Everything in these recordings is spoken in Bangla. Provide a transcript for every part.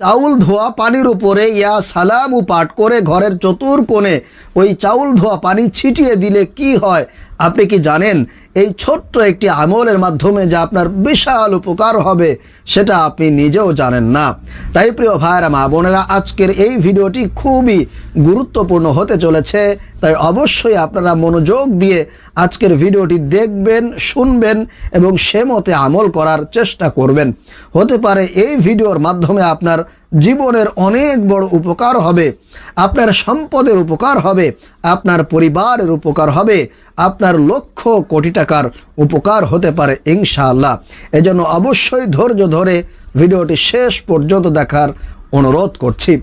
চাউল ধোয়া পানির উপরে ইয়া সালামু পাঠ করে ঘরের চতুর কোণে ওই চাউল ধোয়া পানি ছিটিয়ে দিলে কি হয়? আপনি কি জানেন? এই ছোট্ট একটি আমলের মাধ্যমে যা আপনার বিশাল উপকার হবে, সেটা আপনি নিজেও জানেন না। তাই প্রিয় ভাইয়েরা, মা বোনেরা, আজকের এই ভিডিওটি খুবই গুরুত্বপূর্ণ হতে চলেছে। তাই অবশ্যই আপনারা মনোযোগ দিয়ে আজকের ভিডিওটি দেখবেন, শুনবেন এবং সে মতে আমল করার চেষ্টা করবেন। হতে পারে এই ভিডিওর মাধ্যমে আপনার জীবনের অনেক বড় উপকার হবে। আপনার সম্পদের উপকার হবে, আপনার পরিবারের উপকার হবে, আপনার লক্ষ কোটি টাকার উপকার হতে পারে ইনশাআল্লাহ। এজন্য অবশ্যই ধৈর্য ধরে ভিডিওটি শেষ পর্যন্ত দেখার অনুরোধ করছি।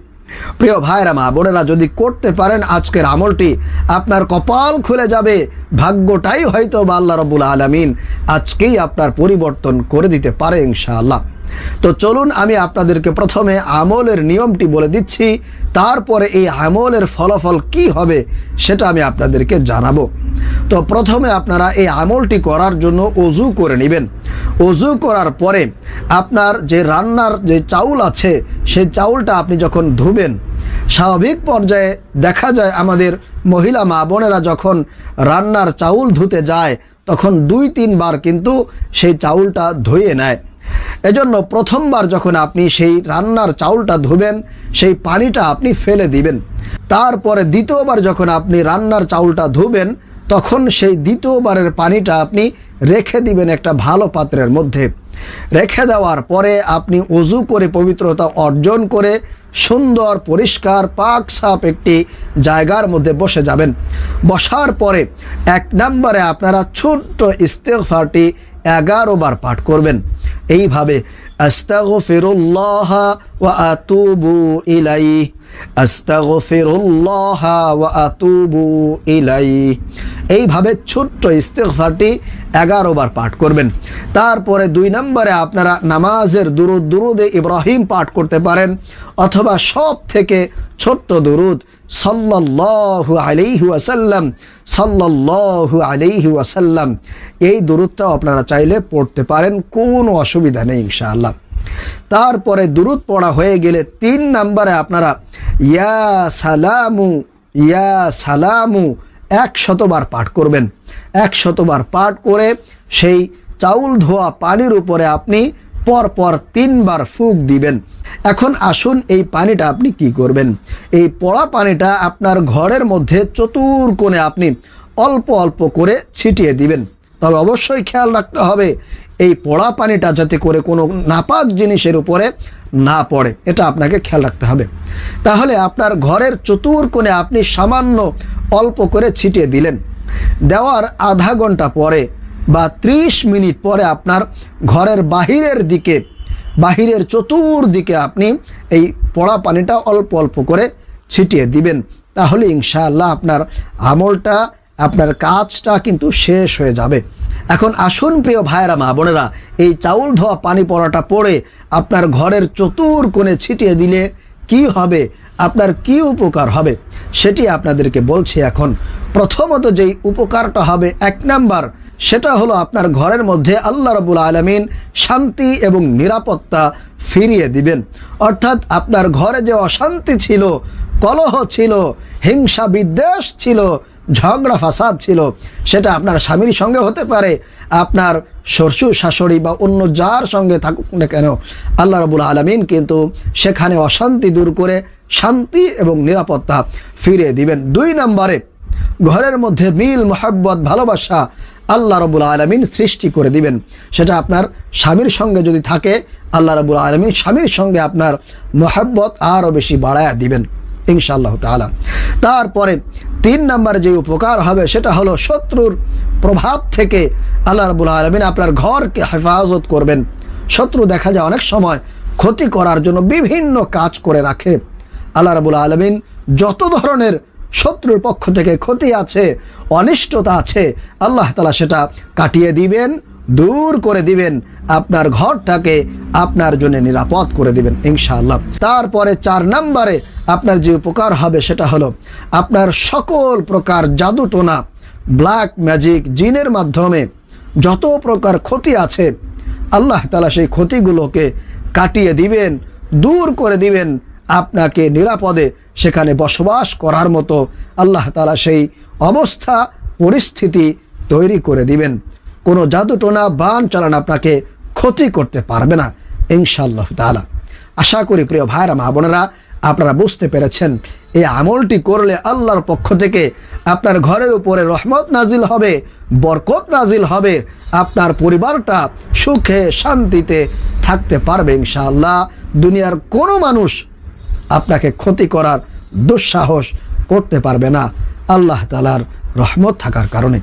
প্রিয় ভাইরা, মা বোনেরা, যদি করতে পারেন আজকের আমলটি, আপনার কপাল খুলে যাবে। ভাগ্যটাই হয়তো বা আল্লাহ রবুল আলমিন আজকেই আপনার পরিবর্তন করে দিতে পারে ইনশাআল্লাহ। তো চলুন আমি আপনাদেরকে প্রথমে আমলের নিয়মটি বলে দিচ্ছি, তারপরে এই আমলের ফলাফল কি হবে সেটা আমি আপনাদেরকে জানাব। তো প্রথমে আপনারা এই আমলটি করার জন্য অজু করে নেবেন। অজু করার পরে আপনার যে রান্নার যে চাউল আছে, সেই চাউলটা আপনি যখন ধুবেন, স্বাভাবিক পর্যায়ে দেখা যায় আমাদের মহিলা মা বোনেরা যখন রান্নার চাউল ধুতে যায়, তখন দুই তিনবার কিন্তু সেই চাউলটা ধুয়ে নেয়। এজন্য প্রথমবার যখন আপনি সেই রান্নার চাউলটা ধুবেন, সেই পানিটা আপনি ফেলে দিবেন। তারপরে দ্বিতীয়বার যখন আপনি রান্নার চাউলটা ধুবেন, তখন সেই দ্বিতীয়বারের পানিটা আপনি রেখে দিবেন একটা ভালো পাত্রের মধ্যে। রেখে দেওয়ার পরে আপনি অজু করে পবিত্রতা অর্জন করে সুন্দর, পরিষ্কার, পাক সাপ একটি জায়গার মধ্যে বসে যাবেন। বসার পরে এক নম্বরে আপনারা ছোট্ট ইস্তেফারটি এগারো বার পাঠ করবেন। এইভাবে আস্তাগফিরুল্লাহ ওয়া আতুবু ইলাইহি। এইভাবে ছোট্ট ইস্তেগফারটি এগারো বার পাঠ করবেন। তারপরে দুই নম্বরে আপনারা নামাজের দুরুদ, দুরুদে ইব্রাহিম পাঠ করতে পারেন, অথবা সব থেকে ছোট্ট দুরুদ, সাল্লাল্লাহু আলাইহি ওয়াসাল্লাম, সাল্লাল্লাহু আলাইহি ওয়াসাল্লাম। এই দুরুদটাও আপনারা চাইলে পড়তে পারেন, কোনো অসুবিধা নেই ইনশাআল্লাহ। তারপরে দুরুদ পড়া হয়ে গেলে তিন নম্বরে আপনারা ইয়া সালামু ইয়া সালামু এক শতবার পাঠ করবেন। এক শতবার পাঠ করে সেই চাউল ধোয়া পানির উপরে আপনি পরপর তিনবার ফুক দিবেন। এখন আসুন এই পানিটা আপনি কি করবেন? এই পড়া পানিটা আপনার ঘরের মধ্যে চতুর কোণে আপনি অল্প অল্প করে ছিটিয়ে দিবেন। তবে অবশ্যই খেয়াল রাখতে হবে, এই পড়া পানিটা যাতে করে কোনো নাপাক জিনিসের উপরে না পড়ে, এটা আপনাকে খেয়াল রাখতে হবে। তাহলে আপনার ঘরের চতুর কোণে আপনি সামান্য অল্প করে ছিটিয়ে দিলেন। দেওয়ার আধা ঘণ্টা পরে বা ত্রিশ মিনিট পরে আপনার ঘরের বাহিরের দিকে, বাহিরের চতুর্দিকে আপনি এই পড়া পানিটা অল্প অল্প করে ছিটিয়ে দিবেন। তাহলে ইনশাআল্লাহ আপনার আমলটা, আপনার কাজটা কিন্তু শেষ হয়ে যাবে। এখন আসুন প্রিয় ভাইয়েরা, মা বোনেরা, এই চাউল ধোয়া পানি পড়াটা পড়ে আপনার ঘরের চতুর কোণে ছিটিয়ে দিলে কি হবে, আপনার কি উপকার হবে, সেটি আপনাদেরকে বলছি এখন। প্রথমত যেই উপকারটা হবে, এক নাম্বার, সেটা হলো আপনার ঘরের মধ্যে আল্লাহ রবুল আলমিন শান্তি এবং নিরাপত্তা ফিরিয়ে দিবেন। অর্থাৎ আপনার ঘরে যে অশান্তি ছিল, কলহ ছিল, হিংসা বিদ্বেষ ছিল ঝগড়া ফাসাদ ছিল, সেটা আপনার স্বামীর সঙ্গে হতে পারে, আপনার শ্বশুর শাশুড়ি বা অন্য যার সঙ্গে থাকুক না কেন, আল্লাহ রবুল আলমিন কিন্তু সেখানে অশান্তি দূর করে শান্তি এবং নিরাপত্তা ফিরে দিবেন। দুই নম্বরে, ঘরের মধ্যে মিল, মোহাব্বত, ভালোবাসা আল্লাহ রবুল আলমিন সৃষ্টি করে দিবেন। সেটা আপনার স্বামীর সঙ্গে যদি থাকে, আল্লাহ রবুল আলমিন স্বামীর সঙ্গে আপনার মোহাব্বত আরও বেশি বাড়ায়া দিবেন, ইনশাআল্লাহ তালা তারপরে তিন নম্বরে যে উপকার হবে সেটা হলো শত্রুর প্রভাব থেকে আল্লাহ রবুল আলমিন আপনার ঘরকে হেফাজত করবেন। শত্রু দেখা যায় অনেক সময় ক্ষতি করার জন্য বিভিন্ন কাজ করে রাখে। আল্লাহ রবুল আলমিন যত ধরনের শত্রুর পক্ষ থেকে ক্ষতি আছে, অনিষ্টতা আছে, আল্লাহ তালা সেটা কাটিয়ে দিবেন, দূর করে দিবেন, আপনার ঘরটাকে আপনার জন্য নিরাপদ করে দিবেন, ইনশাআল্লাহ। তারপরে চার নম্বরে আপনার যে উপকার হবে সেটা হলো আপনার সকল প্রকার জাদুটোনা ব্ল্যাক ম্যাজিক জিনের মাধ্যমে যত প্রকার ক্ষতি আছে, আল্লাহ তালা সেই ক্ষতিগুলোকে কাটিয়ে দিবেন, দূর করে দিবেন, আপনাকে নিরাপদে সেখানে বসবাস করার মতো আল্লাহ তালা সেই অবস্থা, পরিস্থিতি তৈরি করে দিবেন। কোনো জাদুটোনা বান চালান আপনাকে ক্ষতি করতে পারবে না, ইনশাআল্লাহ তালা আশা করি প্রিয় ভাইরা মা বোনেরা আপনারা বুঝতে পেরেছেন, এই আমলটি করলে আল্লাহর পক্ষ থেকে আপনার ঘরের উপরে রহমত নাজিল হবে, বরকত নাজিল হবে, আপনার পরিবারটা সুখে, শান্তিতে থাকতে পারবে ইনশাআল্লাহ। দুনিয়ার কোনো মানুষ আপনাকে ক্ষতি করার দুঃসাহস করতে পারবে না। আল্লাহ তালার রহমত থাকার কারণে।